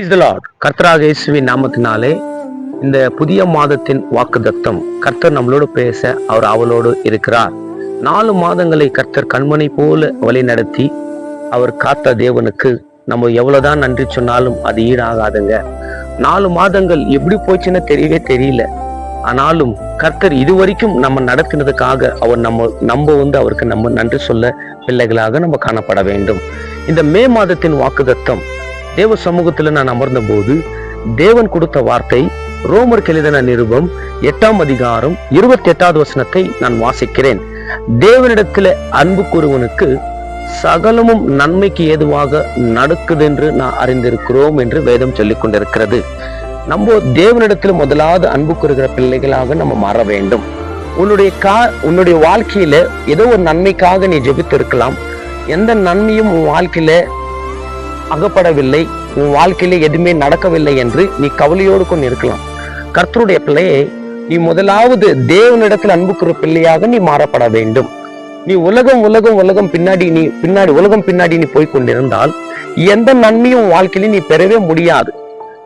கர்த்தராக இயேசுவின் நாமத்தினாலே இந்த புதிய மாதத்தின் வாக்குத்தத்தம் கர்த்தர் நம்மளோடு பேச அவர் அவளோடு இருக்கிறார். நாலு மாதங்களை கர்த்தர் கண்மணி போல வழி நடத்தி அவர் காத்த தேவனுக்கு நம்ம எவ்வளவுதான் நன்றி சொன்னாலும் அது ஈடாகாதுங்க. நாலு மாதங்கள் எப்படி போச்சுன்னு தெரியவே தெரியல. ஆனாலும் கர்த்தர் இதுவரைக்கும் நம்ம நடத்தினதுக்காக அவர் நம்ம நம்ம வந்து அவருக்கு நம்ம நன்றி சொல்ல பிள்ளைகளாக நம்ம காணப்பட வேண்டும். இந்த மே மாதத்தின் வாக்குதத்தம் தேவ சமூகத்துல நான் அமர்ந்த போது தேவன் கொடுத்த வார்த்தை ரோமர் எழுதின நிருபம் எட்டாம் அதிகாரம் இருபத்தி எட்டாவது வசனத்தை நான் வாசிக்கிறேன். தேவனிடத்துல அன்பு கூறுவனுக்கு சகலமும் நன்மைக்கு ஏதுவாக நடக்குதென்று நான் அறிந்திருக்கிறோம் என்று வேதம் சொல்லிக் கொண்டிருக்கிறது. நம்ம தேவனிடத்தில் முதலாவது அன்பு கூறுகிற பிள்ளைகளாக நம்ம மாற வேண்டும். உன்னுடைய கா உன்னுடைய வாழ்க்கையில ஏதோ ஒரு நன்மைக்காக நீ ஜெபித்து இருக்கலாம் எந்த நன்மையும் உன் வாழ்க்கையில அகப்படவில்லை. உன் வாழ்க்கையில எதுவுமே நடக்கவில்லை என்று நீ கவலையோடு கொண்டு இருக்கலாம். கர்த்தருடைய பிள்ளையை நீ முதலாவது தேவனிடத்தில் அன்புக்குற பிள்ளையாக நீ மாறப்பட வேண்டும். நீ உலகம் உலகம் உலகம் பின்னாடி நீ பின்னாடி உலகம் பின்னாடி நீ போய் கொண்டிருந்தால் எந்த நன்மையும் உன் வாழ்க்கையில நீ பெறவே முடியாது.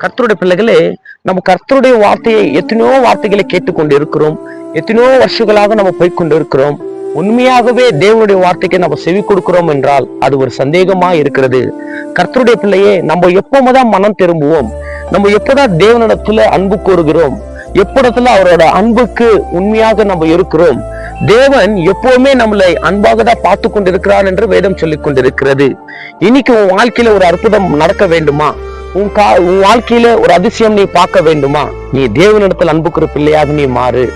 கர்த்தருடைய பிள்ளைகளே நம்ம கர்த்தருடைய வார்த்தையை எத்தனையோ வார்த்தைகளை கேட்டுக்கொண்டு இருக்கிறோம் எத்தனையோ வருஷங்களாக நம்ம போய் கொண்டு இருக்கிறோம் உண்மையாகவே தேவனுடைய வார்த்தைக்கு நம்ம செவி கொடுக்கிறோம் என்றால் அது ஒரு சந்தேகமா இருக்கிறது. கர்த்தருடைய பிள்ளையே நம்ம எப்போதான் மனம் திரும்புவோம். நம்ம எப்போதான் தேவனிடத்துல அன்பு கூறுகிறோம் எப்படத்துல அவரோட அன்புக்கு உண்மையாக நம்ம இருக்கிறோம். தேவன் எப்பவுமே நம்மளை அன்பாக தான் பார்த்து கொண்டிருக்கிறார் என்று வேதம் சொல்லிக் கொண்டிருக்கிறது இன்னைக்கு உன் வாழ்க்கையில ஒரு அற்புதம் நடக்க வேண்டுமா? உன் கா உன் வாழ்க்கையில ஒரு அதிசயம் நீ பார்க்க வேண்டுமா? நீ தேவனிடத்தில் அன்புக்குற பிள்ளையாக நீ மாறு.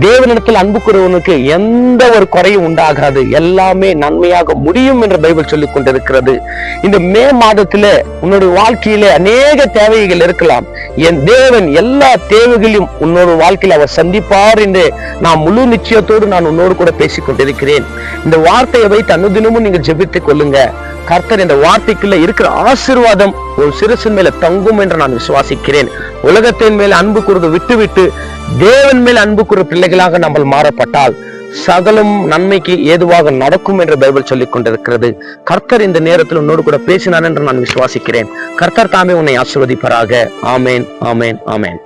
தேவனிடத்தில் அன்புக்குறவனுக்கு எந்த ஒரு குறையும் உண்டாகாது. எல்லாமே நன்மையாக முடியும் என்று பைபிள் சொல்லிக் கொண்டிருக்கிறது. இந்த மே மாதத்துல உன்னோட வாழ்க்கையில அநேக தேவைகள் இருக்கலாம். என் தேவன் எல்லா தேவைகளையும் உன்னோட வாழ்க்கையில அவர் சந்திப்பார் என்று நான் முழு நிச்சயத்தோடு நான் உன்னோடு கூட பேசிக் கொண்டிருக்கிறேன். இந்த வார்த்தையை வைத்து அனுதினமும் நீங்கள் ஜெபித்துக் கொள்ளுங்க. கர்த்தர் இந்த வார்த்தைக்குள்ள இருக்கிற ஆசீர்வாதம் ஒரு சிறுசின் மேல தங்கும் என்று நான் விசுவாசிக்கிறேன். உலகத்தின் மேல் அன்பு கூறுவது விட்டுவிட்டு தேவன் மேல் அன்பு கூறு பிள்ளைகளாக நம்ம மாறப்பட்டால் சகலம் நன்மைக்கு ஏதுவாக நடக்கும் என்று பைபிள் சொல்லிக் கொண்டிருக்கிறது. கர்த்தர் இந்த நேரத்தில் உன்னோடு கூட பேசினார் என்று நான் விசுவாசிக்கிறேன். கர்த்தர் தாமே உன்னை ஆசிர்வதிப்பாராக. ஆமேன் ஆமேன் ஆமேன்.